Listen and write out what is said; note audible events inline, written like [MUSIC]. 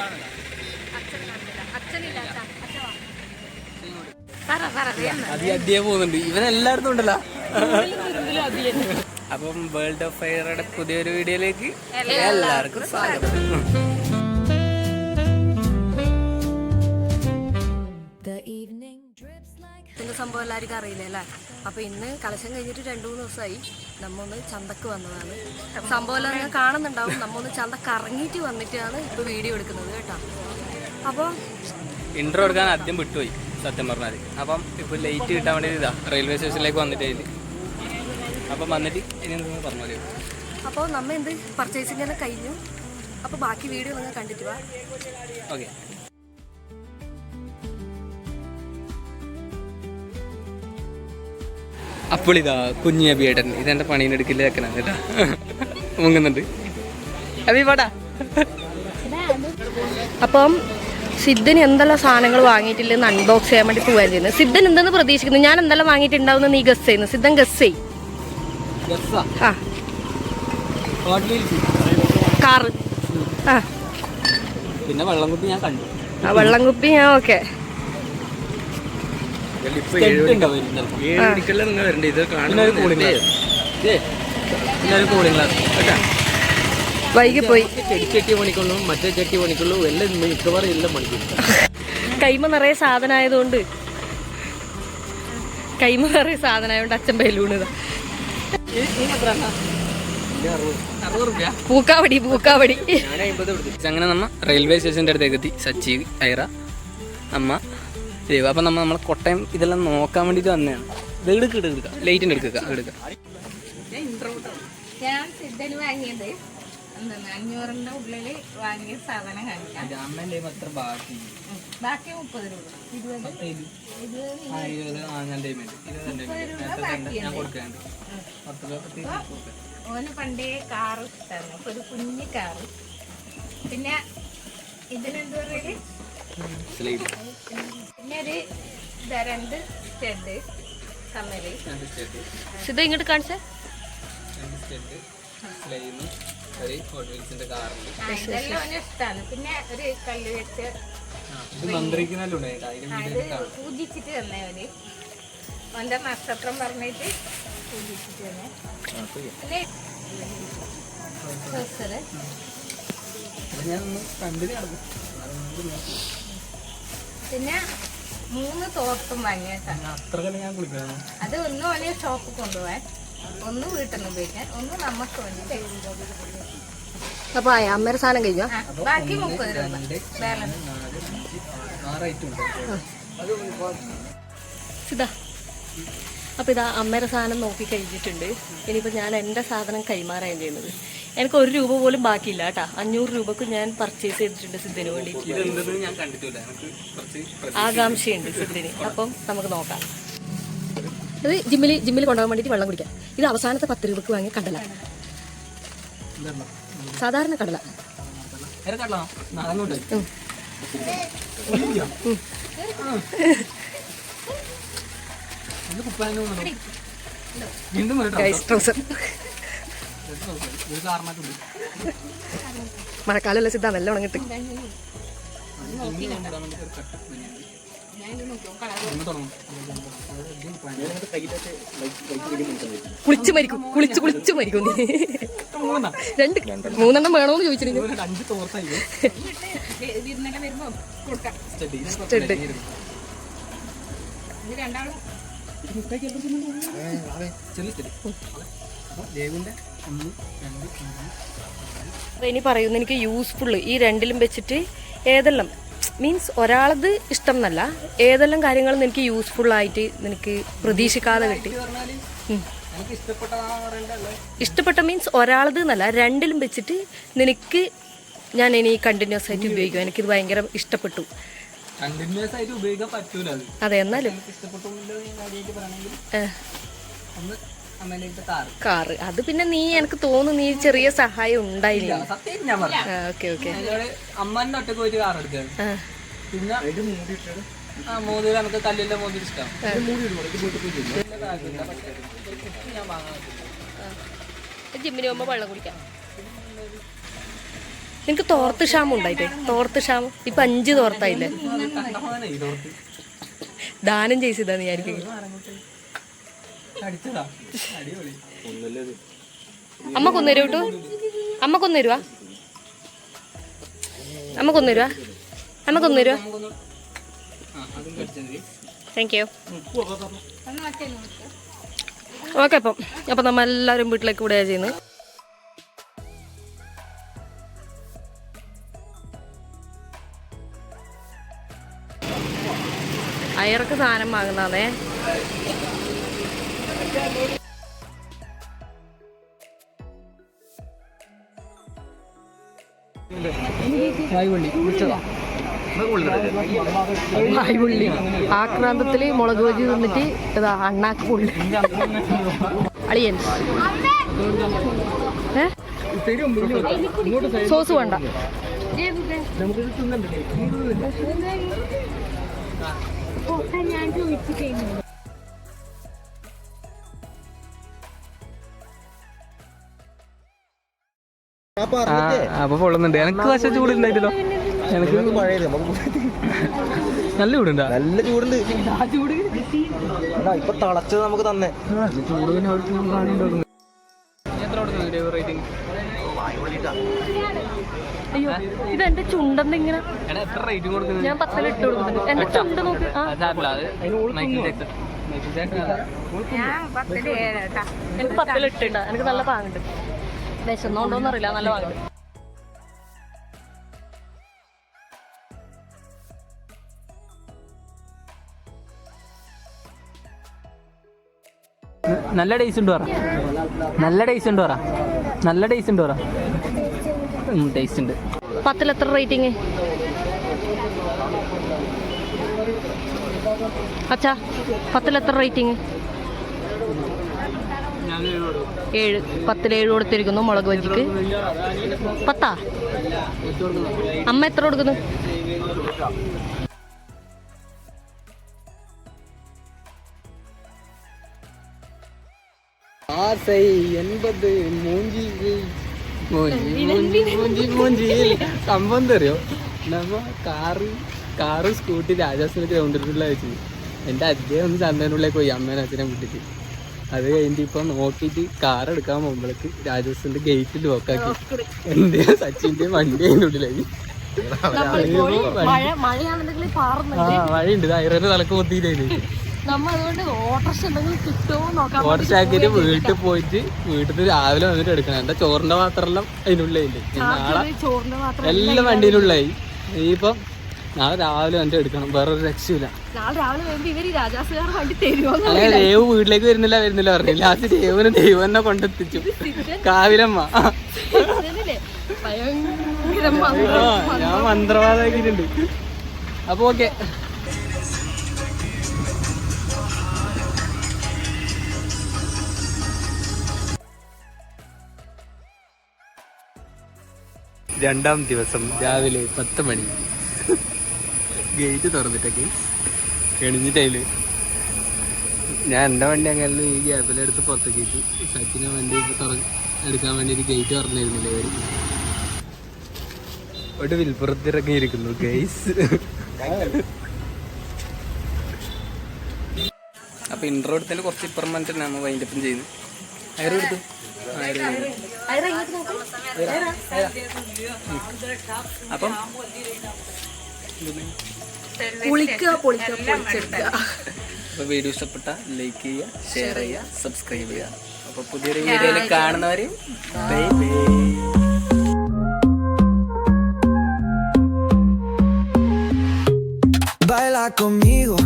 അച്ഛനില്ല അച്ഛൻ അച്ഛൻ വാ. പറ പറ വേഗം അത് അടിയെ പോകുന്നുണ്ട്. ഇവൻ എല്ലായിടത്തും ഉണ്ടല്ലോ. [LAUGHS] അപ്പം വേൾഡ് ഓഫ് ഫയറുടെ പുതിയൊരു വീഡിയോയിലേക്ക് എല്ലാവർക്കും സ്വാഗതം. സംഭവം എല്ലാവർക്കും അറിയില്ല അല്ലേ? അപ്പൊ ഇന്ന് കലശം കഴിഞ്ഞിട്ട് രണ്ടു മൂന്ന് ദിവസമായി നമ്മൊന്ന് ചന്തക്ക് വന്നതാണ്. സംഭവം എല്ലാം കാണുന്നുണ്ടാവും. നമ്മൊന്ന് ചന്ത കറങ്ങിയിട്ട് വന്നിട്ടാണ് ഇപ്പൊ വീഡിയോ എടുക്കുന്നത് കേട്ടോ. അപ്പോൾ ഇൻട്രോ എടുക്കാൻ ആദ്യം വിട്ടുപോയി സത്യം പറഞ്ഞാൽ അപ്പം ഇപ്പൊ ലേറ്റ് കിട്ടാൻ വേണ്ടി ഇതാ റെയിൽവേ സ്റ്റേഷനിലേക്ക് വന്നിട്ടേ അപ്പം വന്നിട്ട് ഇനി പറഞ്ഞു അപ്പോൾ നമ്മ എന്ത് പർച്ചേസിംഗ് എല്ലാം കഴിഞ്ഞു. അപ്പോൾ ബാക്കി വീഡിയോ നിങ്ങൾ കണ്ടിട്ട് വാ. ഓക്കെ അപ്പോൾ ഇതാ കുഞ്ഞി അബിയേട്ടൻ ഇതെന്റെ പണീനെടുക്കില്ല വെക്കണം കേട്ടാ? മുങ്ങുന്നുണ്ട്. അബി പാടാ അപ്പം സിദ്ധൻ എന്തെല്ലാം സാധനങ്ങൾ വാങ്ങിയിട്ടില്ലെന്ന് അൺബോക്സ് ചെയ്യാൻ വേണ്ടി പോവുകയാണ് ചെയ്യുന്നത്. സിദ്ധൻ എന്തെന്ന് പ്രതീക്ഷിക്കുന്നു? ഞാൻ എന്തെല്ലാം വാങ്ങിയിട്ടുണ്ടാവുന്ന നീ ഗസ് ചെയ്യുന്നു. സിദ്ധൻ ഗസ് ചെയ് ആ? കാറ് ആ. പിന്നെ വെള്ളം കുപ്പി ഞാൻ കണ്ടു. ആ വെള്ളം കുപ്പി ഞാൻ ഓക്കെ ഏഴ് മണിക്കുള്ള നിങ്ങൾ വരണ്ട ഇത് കാണുന്ന കൂളിംഗ് ഗ്ലാസ്. Cooling glass. കേട്ടാ? വൈകി പോയി. ചെടി പണിക്കുള്ളൂ മറ്റേ ചെട്ടി പണിക്കുള്ളൂ എല്ലാം മിക്കവാറും എല്ലാം പണിക്കും. കൈമ നിറയെ സാധനമായതുകൊണ്ട്. കൈമ നിറയെ സാധനമായതുകൊണ്ട് അച്ഛൻ ബലൂണിതാ പൂക്കാവടി പൂക്കാവടി. അങ്ങനെ നമ്മ റെയിൽവേ സ്റ്റേഷന്റെ അടുത്തേക്ക് എത്തി. സച്ചി ഐറ അമ്മ ദൈവ അപ്പം നമ്മൾ നമ്മളെ കൊട്ടയം ഇതെല്ലാം നോക്കാൻ വേണ്ടിയിട്ട് വന്നതാണ്. ഇത് എടുക്ക എടുക്കുക ലൈറ്റിന്റെ എടുക്കുക എടുക്കുക ഞാൻ സിദ്ധന് വാങ്ങിയത് എന്താണ് അഞ്ഞൂറിന്റെ ഉള്ളിൽ വാങ്ങിയ സാധനം കാണിക്കാം. അമ്മേന്റെ അത്ര ബാക്കി. ബാക്കി മുപ്പത് രൂപ. ഇരുപത് ഇരുപത്. ഓന് പണ്ടേ കാറ് ഇഷ്ടമാണ് അപ്പൊ ഒരു കുഞ്ഞു കാറ്. പിന്നെ ഇതിനെന്താ പറയുക സ്ലൈഡ് പിന്നെ ഒരു ഇതാ രണ്ട് സ്റ്റെഡ് കമ്മൽ രണ്ട് സിദ്ധ ഇങ്ങോട്ട് കാണിച്ചേ ഇതെല്ലാം ഇഷ്ടമാണ് പിന്നെ ഒരു കല്ല് വെച്ച് പൂജിച്ചിട്ട് തന്നെ അവർ ഓന്റെ നക്ഷത്രം പറഞ്ഞിട്ട് പൂജിച്ചിട്ട് തന്നെ. പിന്നെ മൂന്ന് തോർത്തും വാങ്ങിയിട്ടാണ് അത് ഒന്ന് ഓനെ ഷോപ്പ് കൊണ്ടുപോകാൻ ഒന്ന് വീട്ടിൽ നിന്ന് ഉപയോഗിക്കാൻ ഒന്ന് നമുക്ക് വേണ്ടി അപ്പൊ അമ്മയുടെ സാധനം കഴിഞ്ഞോ ബാക്കി മുപ്പത് രൂപ. ബാലൻസ്. അപ്പൊ ഇതാ അമ്മയുടെ സാധനം നോക്കി കഴിഞ്ഞിട്ടുണ്ട്. ഇനിയിപ്പോ ഞാൻ എന്റെ സാധനം കൈമാറുകയാണ് ചെയ്യുന്നത്. എനിക്ക് ഒരു രൂപ പോലും ബാക്കിയില്ല കേട്ടാ. അഞ്ഞൂറ് രൂപക്ക് ഞാൻ പർച്ചേസ് ചെയ്തിട്ടുണ്ട് സിദ്ധന് വേണ്ടിയിട്ട്. പ്ര- ആകാംക്ഷയുണ്ട് സിദ്ധിന് അപ്പം നമുക്ക് നോക്കാം. ഇത് ജിമ്മിൽ ജിമ്മിൽ കൊണ്ടുപോകാൻ വേണ്ടിയിട്ട് വെള്ളം കുടിക്കാം. ഇത് അവസാനത്തെ പത്ത് രൂപക്ക് വാങ്ങിയ കടല? സാധാരണ കടല. ട്രൗസർ മഴക്കാലമല്ല സിദ്ധ? നല്ല ഉണങ്ങിട്ട് കുളിച്ചു മരിക്കും. കുളിച്ച് കുളിച്ച് മരിക്കും നീ. മൂന്നെണ്ണം. രണ്ട് മൂന്നെണ്ണം വേണോന്ന് ചോദിച്ചിരുന്നു ഒരു അഞ്ച് തോർത്തായി വിരുന്നൊക്കെ വരുമ്പോ കൊടുക്കാം സ്റ്റഡി സ്റ്റഡ്. ഇത് രണ്ടാളും ചെറിയ സ്റ്റഡി. അപ്പോൾ ദേവിന്റെ ഒന്ന് രണ്ട് മൂന്ന് അപ്പൊ ഇനി പറയുന്നു എനിക്ക് യൂസ്ഫുൾ ഈ രണ്ടിലും വെച്ചിട്ട് ഏതെല്ലാം? മീൻസ് ഒരാളത് ഇഷ്ടം എന്നല്ല ഏതെല്ലാം കാര്യങ്ങൾ നിനക്ക് യൂസ്ഫുൾ ആയിട്ട് നിനക്ക് പ്രതീക്ഷിക്കാതെ കിട്ടി ഇഷ്ടപ്പെട്ട മീൻസ് ഒരാളത് എന്നല്ല രണ്ടിലും വെച്ചിട്ട് നിനക്ക് ഞാൻ ഇനി കണ്ടിന്യൂസ് ആയിട്ട് ഉപയോഗിക്കും. എനിക്കിത് ഭയങ്കര ഇഷ്ടപ്പെട്ടു. കണ്ടിന്യൂസ് ആയിട്ട് ഉപയോഗിക്കാൻ പറ്റൂല അത്. എന്നാലും. കാറ് അത് പിന്നെ നീ എനിക്ക് തോന്നുന്നു നീ ചെറിയ സഹായം ഉണ്ടായില്ല സത്യം ഞാൻ പറയാം ഓക്കെ ഓക്കെ അമ്മന്റെ ഒറ്റയ്ക്ക് പോയിട്ട് കാർ എടുക്കുക പിന്നെ ആ മോതിര നമുക്ക് കല്ലിന്റെ ഇഷ്ടം. ജിമ്മിന് പോകുമ്പോ വെള്ളം കുടിക്കാം നിനക്ക് തോർത്ത് ക്ഷാമം ഉണ്ടായില്ലേ തോർത്ത് ക്ഷാമം ഇപ്പൊ അഞ്ച് തോർത്തായില്ലേ ദാനം ചെയ്തതാ നീ ആയിരിക്കും അമ്മ കൊന്നുതരൂ കേട്ടോ. അമ്മ കൊന്നുതരുവാ. അമ്മ കൊന്നുതരുവാ. അമ്മ കൊന്നുതരുവാ. താങ്ക് യു ഓക്കെ അപ്പം അപ്പം നമ്മൾ എല്ലാവരും വീട്ടിലേക്ക് വിടുക ചെയ്യുന്നത്. അയർക്ക് സാധനം വാങ്ങുന്നതേ വായ്പുള്ളി ആക്രാന്തത്തിൽ മുളക് വെച്ച് തിന്നിട്ട് ഇതാ അണ്ണാക്ക് പുള്ളി. അളിയൻ. സോസ് വേണ്ട. അപ്പൊ പൊള്ളുന്നുണ്ട്. എനിക്ക് പക്ഷെ ചൂടുണ്ടായിട്ടല്ലോ. എനിക്ക് നല്ല ചൂടുണ്ടാ? നല്ല ചൂടുണ്ട്. ഇപ്പൊ തളച്ചത് നമുക്ക് തന്നെ. അയ്യോ ഇത് എന്റെ ചുണ്ടെന്ന് ഇങ്ങനെ ഞാൻ റേറ്റും ഇട്ട് കൊടുക്കുന്നുണ്ട്. എന്റെ ചുണ്ട് നോക്ക്. ആ. ഞാൻ പത്തിൽ കേട്ടാ. എനിക്ക് പത്തലിട്ടുണ്ട് എനിക്ക് നല്ല പാങ്ങുണ്ട്. വിശന്നോണ്ടോന്ന് അറിയില്ല നല്ല വാങ്ങി നല്ല ടേസ്റ്റ് ഉണ്ട് പറ. നല്ല ടേസ്റ്റ് ഉണ്ട് പറ. നല്ല ടേസ്റ്റ് ഉണ്ട് പറ. ടേസ്റ്റ് ഉണ്ട്. പത്തിൽ എത്ര റേറ്റിംഗ് അച്ഛാ പത്തിൽ എത്ര റേറ്റിംഗ് ഏഴ് പത്തിൽ ഏഴ് കൊടുത്തിരിക്കുന്നു മുളക് ബജിക്ക്. പത്താ? അമ്മ എത്ര കൊടുക്കുന്നു? ആസൈ എൺപത് മൂഞ്ചി മൂഞ്ചി മൂഞ്ചി മൂഞ്ചി. മൂഞ്ചി സംഭവം തരുമോ നമ്മ കാറ് കാറ് സ്കൂട്ടി രാജാസിനെ ഗ്രൗണ്ടിലുള്ള വെച്ച് എന്റെ അദ്ദേഹം ഒന്ന് ചന്തനുള്ളിലേക്ക് പോയി അമ്മേനെ അച്ഛനെ വിട്ടിട്ട്. അത് കഴിഞ്ഞിട്ട് ഇപ്പൊ നോക്കിയിട്ട് കാർ എടുക്കാൻ പോകുമ്പോഴേക്ക് രാജസ്ഥാന്റെ ഗേറ്റ് ലോക്കാക്കി എന്റെ സച്ചിന്റെ വണ്ടി അതിനുള്ളിലായി വഴിയുണ്ട് ഐറന്റെ തലക്ക് അതുകൊണ്ട് ഓട്ടർഷ വീട്ടിൽ പോയിട്ട് വീട്ടിൽ രാവിലെ വന്നിട്ട് എടുക്കണം. എന്റെ ചോറിന്റെ പാത്രമെല്ലാം അതിനുള്ളിലുണ്ട് നാളെ എല്ലാം വണ്ടിയിലുള്ളായി ഇനിയിപ്പം നാളെ രാവിലെ വണ്ടി എടുക്കണം. വേറൊരു രക്ഷയില്ല നാളെ രാവിലെ വരുമ്പോ ഇവർ രാജാസുകാർ വണ്ടി തരുമോ അങ്ങനെ ദേവ് വീട്ടിലേക്ക് വരുന്നില്ല വരുന്നില്ല പറഞ്ഞു. ലാസ്റ്റ് ദേവന് ദൈവം തന്നെ കൊണ്ടെത്തിച്ചു കാവിലമ്മ. ഞാൻ മന്ത്രവാദാക്കിയിട്ടുണ്ട് അപ്പൊ ഓക്കെ. രണ്ടാം ദിവസം രാവിലെ പത്ത് മണി. ഗേറ്റ് തുറന്നിട്ടൊക്കെ കെണിഞ്ഞിട്ടതിൽ ഞാൻ എന്റെ വണ്ടി അങ്ങനെ ഈ ഗ്യാപ്പിലെടുത്ത് പുറത്തേക്ക് വെച്ചു. സച്ചിനെ വണ്ടി തുറ എടുക്കാൻ വേണ്ടി ഒരു ഗേറ്റ് തുറന്നിരുന്നില്ലേ അവർ ഒരു വിൽപ്പുറത്തിറങ്ങിയിരിക്കുന്നു ഗൈസ് അപ്പൊ ഇൻട്രോ എടുത്തതിന് കുറച്ച് ഇപ്പുറം വന്നിട്ട് നമ്മൾ വൈൻഡപ്പം ചെയ്യുന്നു. അയറ് എടുത്തു? അപ്പം? കുളിക്കുക പൊളിക്കുക പൊളിച്ചെടുക്കുക. അപ്പോൾ വീഡിയോ ഇഷ്ടപ്പെട്ട ലൈക്ക് ചെയ്യുക ഷെയർ ചെയ്യുക സബ്സ്ക്രൈബ് ചെയ്യുക. അപ്പോൾ പുതിയൊരു വീഡിയോയിൽ കാണുന്നവരെയും ബൈ ബൈ. Conmigo,